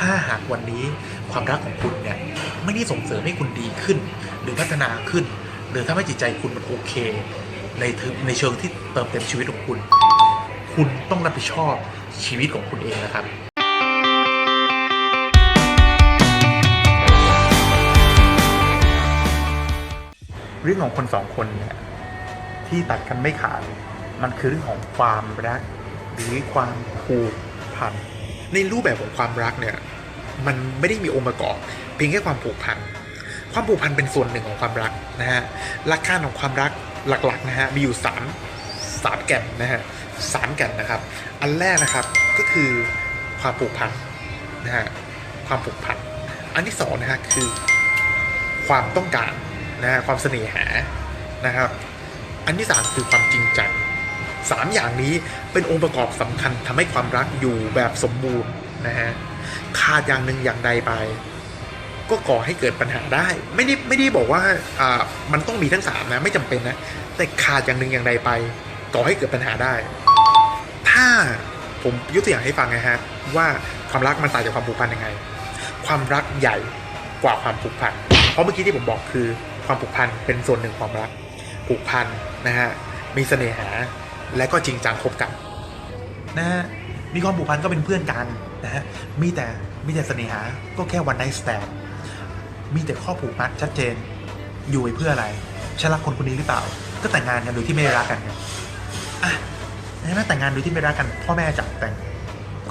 ถ้าหากวันนี้ความรักของคุณเนี่ยไม่ได้ส่งเสริมให้คุณดีขึ้น หรือพัฒนาขึ้น หรือทำให้จิตใจคุณมันโอเค ในในเชิงที่เติมเต็มชีวิตของคุณ คุณต้องรับผิดชอบชีวิตของคุณเองนะครับเรื่องของคนสองคนเนี่ยที่ตัดกันไม่ขาดมันคือเรื่องของความรัก หรือความผูกพันในรูปแบบของความรักเนี่ย มันไม่ได้มีองค์ประกอบ เพียงแค่ความผูกพัน ความผูกพันเป็นส่วนหนึ่งของความรักนะฮะหลักการของความรักหลักๆนะฮะมีอยู่สามสามแก่นนะฮะสามแก่นนะครับ อันแรกนะครับก็คือความผูกพันนะฮะความผูกพันอันที่สองนะฮะคือความต้องการนะฮะความเสน่หานะครับ อันที่สามคือความจริงใจสามอย่างนี้เป็นองค์ประกอบสำคัญทำให้ความรักอยู่แบบสมบูรณ์นะฮะาดอย่างหนึ่งอย่างใดไป ก็ก่อให้เกิดปัญหาได้ ไม่ได้ไม่ได้บอกว่าอ่ามันต้องมีทั้งสามนะไม่จำเป็นนะแต่ขาดอย่างหนึ่งอย่างใดไป ก่อให้เกิดปัญหาได้ ถ้าผมยกตัวอย่างให้ฟังนะฮะว่าความรักมันต่างจากความผูกพันยังไง ความรักใหญ่กว่าความผูกพันเพราะเมื่อกี้ที่ผมบอกคือความผูกพันเป็นส่วนหนึ่งของความรักผูกพันนะฮะมีเสน่หาและก็จริงจังคบกันนะฮะ มีความผูกพันก็เป็นเพื่อนกันนะฮะมีแต่มีแต่เสน่หาก็แค่วันไนสแตนมีแต่ข้อผูกมัดชัดเจน อยู่ไปเพื่ออะไรฉันรักคนคนนี้หรือเปล่า ก็แต่งงานกันโดยที่ไม่ได้รักกันอะใช่ไหมแต่งงานโดยที่ไม่รักกัน พ่อแม่จับแต่ง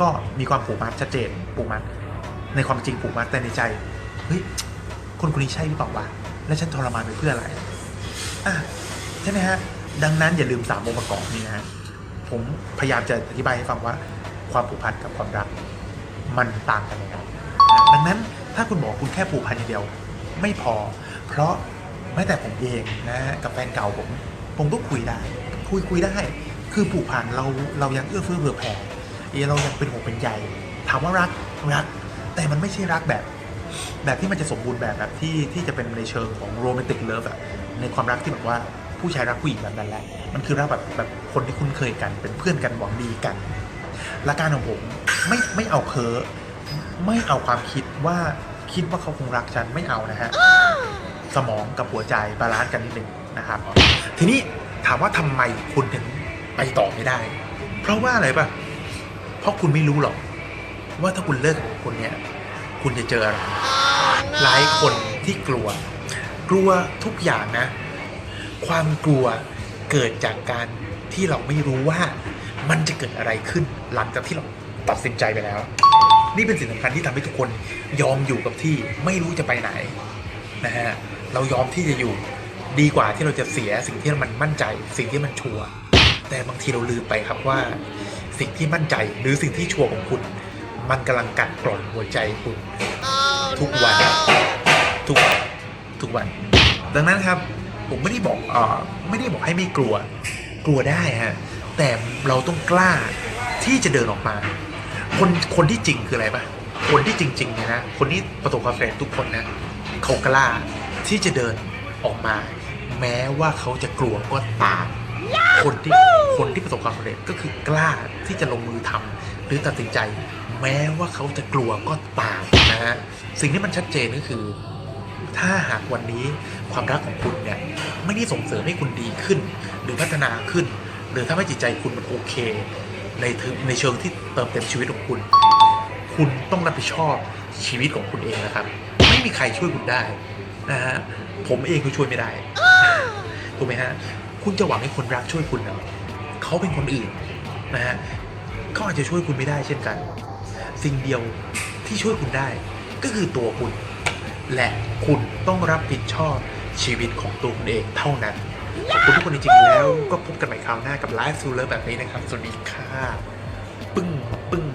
ก็มีความผูกมัดชัดเจนผูกมัด ในความจริงผูกมัดแต่ในใจเฮ้ยคนคนนี้ใช่หรือเปล่าวะและฉันทรมานไปเพื่ออะไรอะใช่ไหมฮะดังนั้นอย่าลืมสามองค์ประกอบนี้นะฮะผมพยายามจะอธิบายให้ฟังว่า ความผูกพันกับความรัก มันต่างกันยังไงดังนั้นถ้าคุณบอกคุณแค่ผูกพันอย่างเดียว ไม่พอ เพราะแม้แต่ผมเองนะฮะกับแฟนเก่าผมผมก็คุยได้ คุยคุยได้ คือผูกพันเราเรายังเอื้อเฟื้อเผื่อแผ่เออเรายังเป็นห่วงเป็นใยถามว่ารักรัก แต่มันไม่ใช่รักแบบ แบบที่มันจะสมบูรณ์แบบแบบที่ที่จะเป็นในเชิงของโรแมนติกเลิฟอะในความรักที่แบบว่าผู้ชายรักผู้หญิงแบบนั้นแหละ มันคือรักแบบแบบคนที่คุ้นเคยกัน เป็นเพื่อนกันหวังดีกัน หลักการของผมไม่ไม่เอาเพ้อไม่เอาความคิดว่าคิดว่าเขาคงรักฉันไม่เอานะฮะสมองกับหัวใจบาลานซ์กันนิดหนึ่งนะครับ ทีนี้ถามว่าทำไมคุณถึงไปต่อไม่ได้ เพราะว่าอะไรปะเพราะคุณไม่รู้หรอก ว่าถ้าคุณเลิกกับคนเนี้ยคุณจะเจออะไรหลายคนที่กลัว กลัวทุกอย่างนะ ความกลัวเกิดจากการที่เราไม่รู้ว่า มันจะเกิดอะไรขึ้นหลังจากที่เราตัดสินใจไปแล้ว นี่เป็นสิ่งสำคัญที่ทำให้ทุกคนยอมอยู่กับที่ไม่รู้จะไปไหนนะฮะเรายอมที่จะอยู่ดีกว่าที่เราจะเสียสิ่งที่มันมั่นใจ สิ่งที่มันชัวร์แต่บางทีเราลืมไปครับว่า สิ่งที่มั่นใจหรือสิ่งที่ชัวร์ของคุณ มันกำลังกัดกร่อนหัวใจคุณ ทุกวันทุกวันทุกวัน ดังนั้นครับผมไม่ได้บอกเอ่อไม่ได้บอกให้ไม่กลัว กลัวได้ฮะ แต่เราต้องกล้าที่จะเดินออกมา คนคนที่จริงคืออะไรปะคนที่จริงๆเนี่ยนะคนที่ประสบความสำเร็จทุกคนนะเขากล้าที่จะเดินออกมา แม้ว่าเขาจะกลัวก็ตามคนที่คนที่ประสบความสำเร็จก็คือกล้าที่จะลงมือทำหรือตัดสินใจ แม้ว่าเขาจะกลัวก็ตามนะฮะสิ่งที่มันชัดเจนก็คือ ถ้าหากวันนี้ความรักของคุณเนี่ยไม่ได้ส่งเสริมให้คุณดีขึ้น หรือพัฒนาขึ้น หรือทำให้จิตใจคุณมันโอเค ในในเชิงที่เติมเต็มชีวิตของคุณ คุณต้องรับผิดชอบชีวิตของคุณเองนะครับ ไม่มีใครช่วยคุณได้นะฮะผมเองก็ช่วยไม่ได้ถูกไหมฮะคุณจะหวังให้คนรักช่วยคุณเหรอเขาเป็นคนอื่นนะฮะเขาอาจจะช่วยคุณไม่ได้เช่นกัน สิ่งเดียวที่ช่วยคุณได้ ก็คือตัวคุณ และคุณต้องรับผิดชอบชีวิตของตัวคุณเองเท่านั้น ขอบคุณทุกคนจริงๆแล้วก็พบกันใหม่คราวหน้ากับไลฟ์ซูเลอร์แบบนี้นะครับ สวัสดีค่ะ ปึ้ง ปึ้งปึ้ง